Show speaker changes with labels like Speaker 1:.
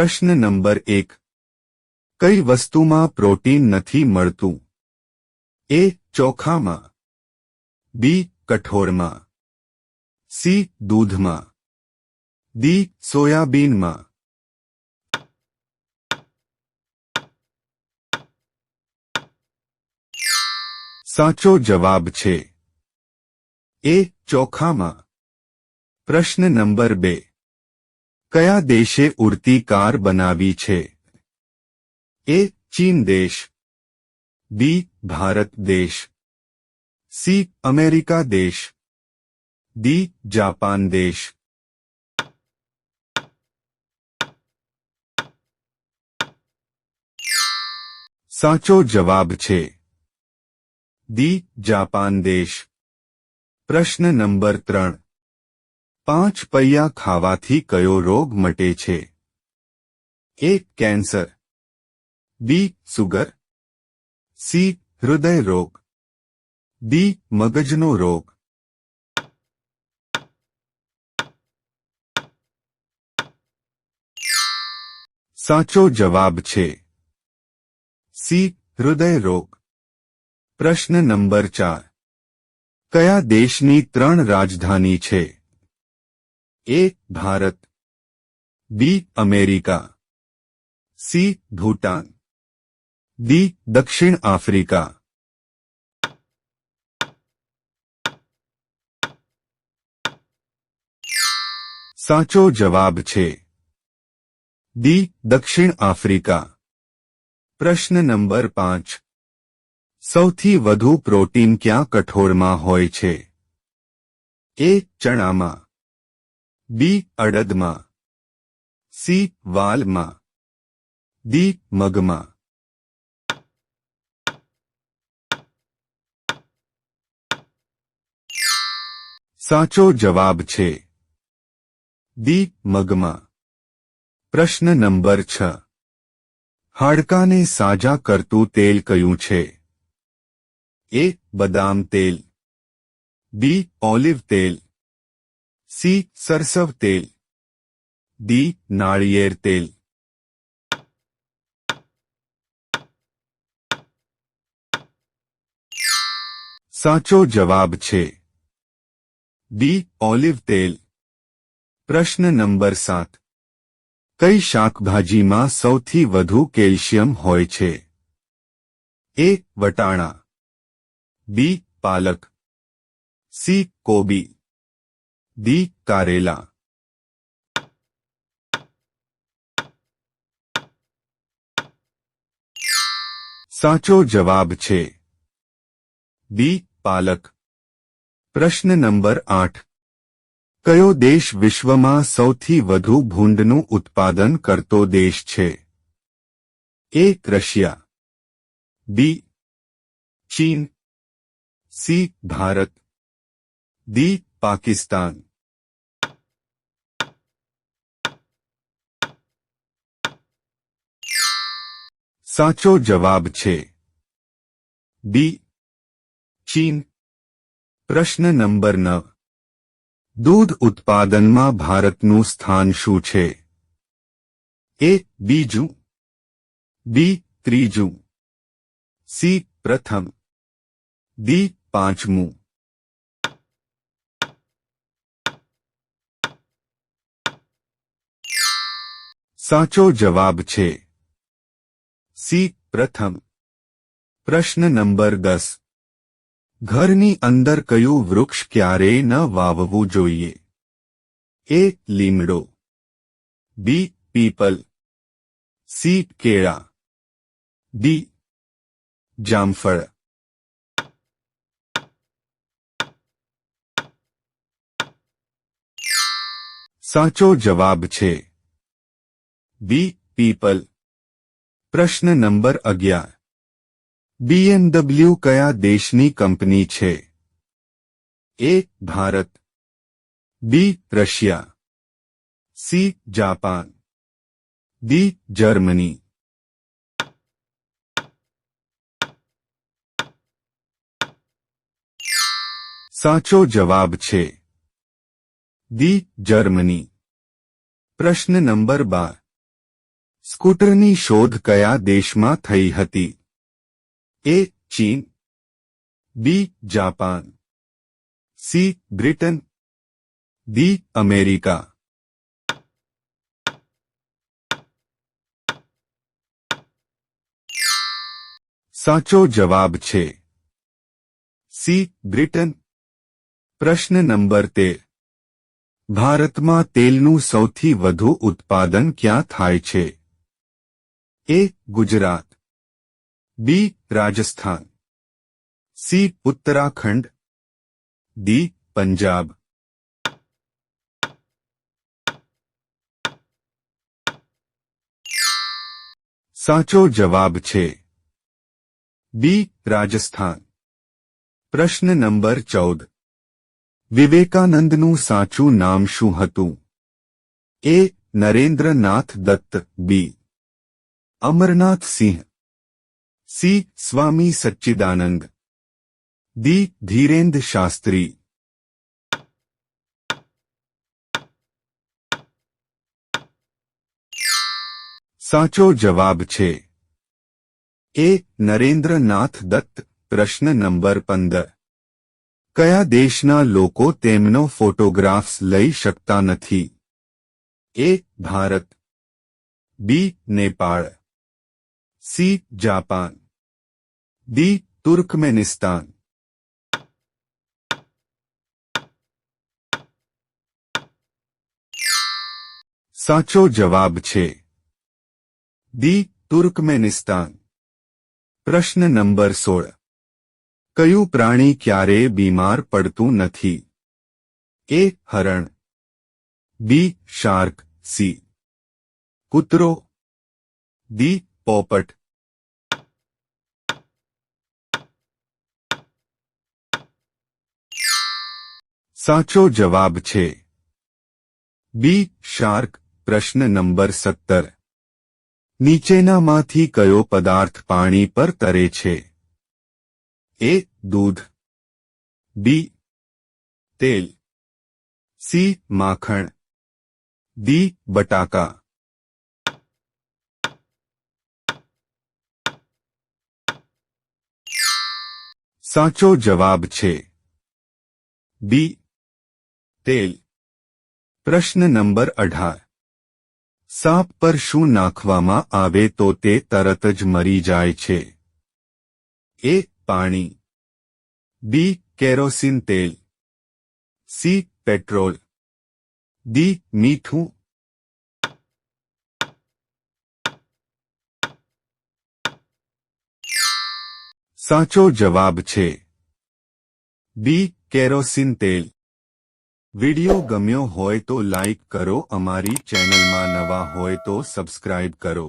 Speaker 1: પ્રશ્ન નંબર એક કઈ વસ્તુમાં પ્રોટીન નથી મળતું એ ચોખામાં બી કઠોરમાં સી દૂધમાં દી સોયાબીનમાં સાચો જવાબ છે એ ચોખામાં પ્રશ્ન નંબર બે क्या देशे उड़ती कार बना छे ए चीन देश बी भारत देश सी अमेरिका देश डी जापान देश साचो जवाब छे दी जापान देश प्रश्न नंबर त्रण पांच पैया खावा थी कयो रोग मटे छे एक कैंसर बी सुगर सी हृदय रोग डी मगजनो रोग साचो जवाब छे सी हृदय रोग प्रश्न नंबर चार कया देशनी त्रण राजधानी छे A Bharat B America C Bhutan D दक्षिण अफ्रीका साचो जवाब छे दी दक्षिण अफ्रीका प्रश्न नंबर पांच सौथी वधु प्रोटीन क्या कठोर में हो चना में બી અડદમાં સી વાલમાં ડી મગમાં સાચો જવાબ છે દી મગમાં પ્રશ્ન નંબર છ હાડકાને સાજા કરતું તેલ કયું છે એ બદામ તેલ બી ઓલિવ તેલ सी सरसव तेल डी नारियर तेल साचो जवाब छे डी ऑलिव तेल प्रश्न नंबर सात कई शाकभाजी में सौथी वधु कैल्शियम होय छे ए वटाणा बी पालक सी कोबी डी करेला साचो जवाब छे बी पालक प्रश्न नंबर 8 कयो देश विश्वमा સૌથી વધુ ભૂંડનું ઉત્પાદન કરતો દેશ છે એ રશિયા બી ચીન સી ભારત દી પાકિસ્તાન સાચો જવાબ છે બી ચીન પ્રશ્ન નંબર 9 દૂધ ઉત્પાદનમાં ભારતનું સ્થાન શું છે એ બીજું બી ત્રીજું સી પ્રથમ ડી પાંચમું સાચો જવાબ છે सी प्रथम प्रश्न नंबर दस घर अंदर क्यू वृक्ष क्यारे न वाववु जोइए ए लीमड़ो बी पीपल सी केड़ा डी जामफल साचो जवाब छे बी पीपल प्रश्न नंबर अग्यार बीएमडब्ल्यू कया देशनी कंपनी छे? A Bharat B Russia C Japan D Germany साचो जवाब छे? दी जर्मनी प्रश्न नंबर बार સ્કૂટરની શોધ કયા દેશમાં થઈ હતી એ ચીન B Japan C Britain D America સાચો જવાબ છે સી બ્રિટન પ્રશ્ન નંબર તે ભારતમાં તેલનું સૌથી વધુ ઉત્પાદન ક્યાં થાય છે A Gujarat B Rajasthan C Uttarakhand D Punjab સાચો જવાબ છે બી રાજસ્થાન પ્રશ્ન નંબર ચૌદ વિવેકાનંદનું સાચું નામ શું હતું એ નરેન્દ્રનાથ દત્ત બી अमरनाथ सिंह सी स्वामी सच्चिदानंद दी धीरेन्द्र शास्त्री साचो जवाब छे ए नरेंद्र नाथ दत्त प्रश्न नंबर पंदर क्या देश फोटोग्राफ्स लई शकता नथी A Bharat B Nepal C Japan D Turkmenistan साचो जवाब छे दी तुर्कमेनिस्तान प्रश्न नंबर सोल कयु प्राणी क्यारे बीमार पड़त नहीं ए हरण बी शार्क सी कूतरो दी પોપટ સાચો જવાબ છે બી શાર્ક પ્રશ્ન નંબર સત્તર નીચેનામાંથી કયો પદાર્થ પાણી પર તરે છે એ દૂધ બી તેલ સી માખણ દી બટાકા સાચો જવાબ છે બી તેલ પ્રશ્ન નંબર અઢાર સાપ પર શું નાખવામાં આવે તો તે તરત જ મરી જાય છે એ પાણી બી કેરોસીન તેલ સી પેટ્રોલ દી મીઠું સાચો જવાબ છે બી કેરોસીન તેલ વિડિયો ગમ્યો હોય તો લાઇક કરો અમારી ચેનલમાં નવા હોય તો સબસ્ક્રાઇબ કરો